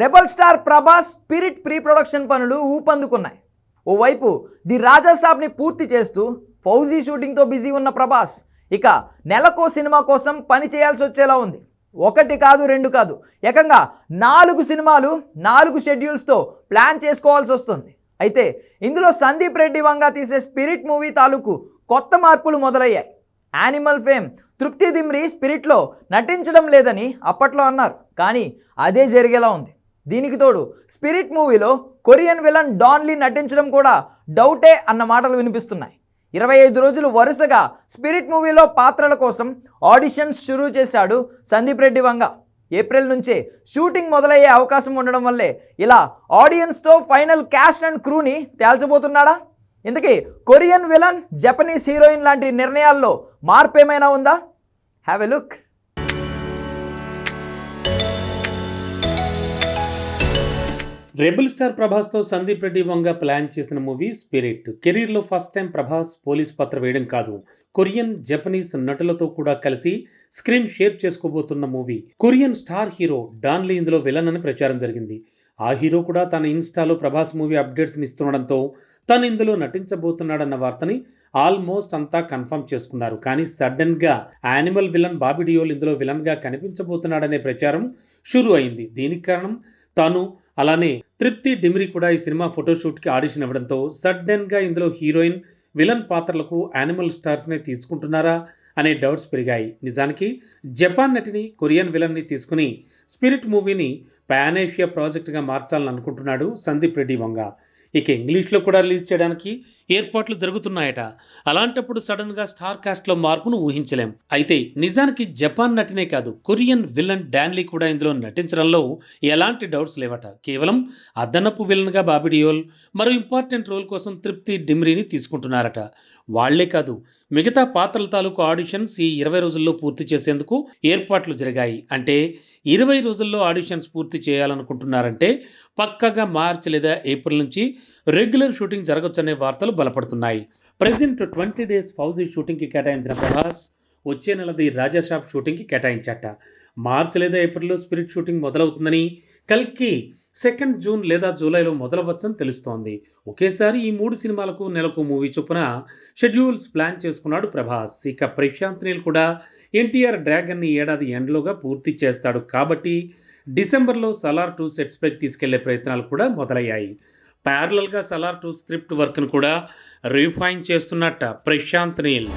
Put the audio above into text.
Rebel star Prabhas Spirit pre production పనులు ఊపందుకున్నాయి. ఓవైపు ది రాజా సాబ్ని పూర్తి చేస్తూ ఫౌజీ షూటింగ్తో బిజీ ఉన్న ప్రభాస్ ఇక నెలకో సినిమా కోసం పని చేయాల్సి వచ్చేలా ఉంది. ఒకటి కాదు రెండు కాదు ఏకంగా నాలుగు సినిమాలు నాలుగు షెడ్యూల్స్తో ప్లాన్ చేసుకోవాల్సి వస్తుంది. అయితే ఇందులో సందీప్ రెడ్డి వంగ తీసే స్పిరిట్ మూవీ తాలూకు కొత్త మార్పులు మొదలయ్యాయి. యానిమల్ ఫేమ్ తృప్తి దిమ్రి స్పిరిట్లో నటించడం లేదని అప్పట్లో అన్నారు. కానీ అదే జరిగేలా ఉంది. దీనికి తోడు స్పిరిట్ మూవీలో కొరియన్ విలన్ డాన్లీ నటించడం కూడా డౌటే అన్న మాటలు వినిపిస్తున్నాయి. ఇరవై ఐదు రోజులు వరుసగా స్పిరిట్ మూవీలో పాత్రల కోసం ఆడిషన్స్ షురూ చేశాడు సందీప్ రెడ్డి వంగ. ఏప్రిల్ నుంచే షూటింగ్ మొదలయ్యే అవకాశం ఉండడం వల్లే ఇలా ఆడియన్స్తో ఫైనల్ క్యాస్ట్ అండ్ క్రూని తేల్చబోతున్నాడా? ఇంతకీ కొరియన్ విలన్ జపనీస్ హీరోయిన్ లాంటి నిర్ణయాల్లో మార్పు ఏమైనా ఉందా? Have a look. Rebel star ప్రభాస్తో Sandeep Reddy Vanga plan చేసిన మూవీ స్పిరిట్. కెరీర్లో ఫస్ట్ టైం ప్రభాస్ పోలీస్ పాత్ర వేయడం కాదు. కొరియన్ జపనీస్ నటులతో కూడా కలిసి screen share చేసుకోబోతున్న movie. Korean star hero Don Lee ఇందులో విలన్ అని ప్రచారం జరిగింది. ఆ హీరో కూడా తన ఇన్స్టాలో ప్రభాస్ మూవీ అప్డేట్స్ని ఇస్తుండడంతో తను ఇందులో నటించబోతున్నాడన్న వార్తని ఆల్మోస్ట్ అంతా కన్ఫర్మ్ చేసుకున్నారు. కానీ సడన్గా యానిమల్ విలన్ బాబీ డియోల్ ఇందులో విలన్గా కనిపించబోతున్నాడనే ప్రచారం షురు అయింది. దీనికి కారణం తాను అలానే తృప్తి డిమిరి కూడా ఈ సినిమా ఫోటోషూట్కి ఆడిషన్ ఇవ్వడంతో సడన్గా ఇందులో హీరోయిన్ విలన్ పాత్రలకు యానిమల్ స్టార్స్నే తీసుకుంటున్నారా అనే డౌట్స్ పెరిగాయి. నిజానికి జపాన్ నటిని కొరియన్ విలన్ని తీసుకుని స్పిరిట్ మూవీని పానేషియా ప్రాజెక్టుగా మార్చాలని అనుకుంటున్నాడు సందీప్ రెడ్డి వంగ. ఇక ఇంగ్లీష్లో కూడా రిలీజ్ చేయడానికి ఏర్పాట్లు జరుగుతున్నాయట. అలాంటప్పుడు సడన్గా స్టార్ కాస్ట్లో మార్పును ఊహించలేం. అయితే నిజానికి జపాన్ నటినే కాదు కొరియన్ విలన్ డాన్లీ కూడా ఇందులో నటించడంలో ఎలాంటి డౌట్స్ లేవట. కేవలం అదనపు విలన్గా బాబిడియోల్ మరో ఇంపార్టెంట్ రోల్ కోసం తృప్తి డిమ్రీని తీసుకుంటున్నారట. వాళ్ళే కాదు మిగతా పాత్రల తాలూకు ఆడిషన్స్ ఈ ఇరవై రోజుల్లో పూర్తి చేసేందుకు ఏర్పాట్లు జరిగాయి. అంటే ఇరవై రోజుల్లో ఆడిషన్స్ పూర్తి చేయాలనుకుంటున్నారంటే పక్కగా మార్చ్ లేదా ఏప్రిల్ నుంచి రెగ్యులర్ షూటింగ్ జరగవచ్చనే వార్తలు బలపడుతున్నాయి. ప్రజెంట్ ట్వంటీ డేస్ ఫౌజీ షూటింగ్కి కేటాయించిన ప్రభాస్ వచ్చే నెలది రాజాషాప్ షూటింగ్కి కేటాయించాట. మార్చ్ లేదా ఏప్రిల్లో స్పిరిట్ షూటింగ్ మొదలవుతుందని కల్కి సెకండ్ జూన్ లేదా జూలైలో మొదలవచ్చని తెలుస్తోంది. ఒకేసారి ఈ మూడు సినిమాలకు నెలకు మూవీ చొప్పున షెడ్యూల్స్ ప్లాన్ చేసుకున్నాడు ప్రభాస్. ఇక ప్రశాంత్ నీల్ కూడా ఎన్టీఆర్ డ్రాగన్ని ఏడాది ఎండ్లోగా పూర్తి చేస్తాడు కాబట్టి డిసెంబర్లో సలార్ టూ సెట్స్ పైకి తీసుకెళ్ళే ప్రయత్నాలు కూడా మొదలయ్యాయి. ప్యారలల్గా సలార్ టూ స్క్రిప్ట్ వర్క్ను కూడా రిఫైన్ చేస్తున్నట్ట ప్రశాంత్ నీల్.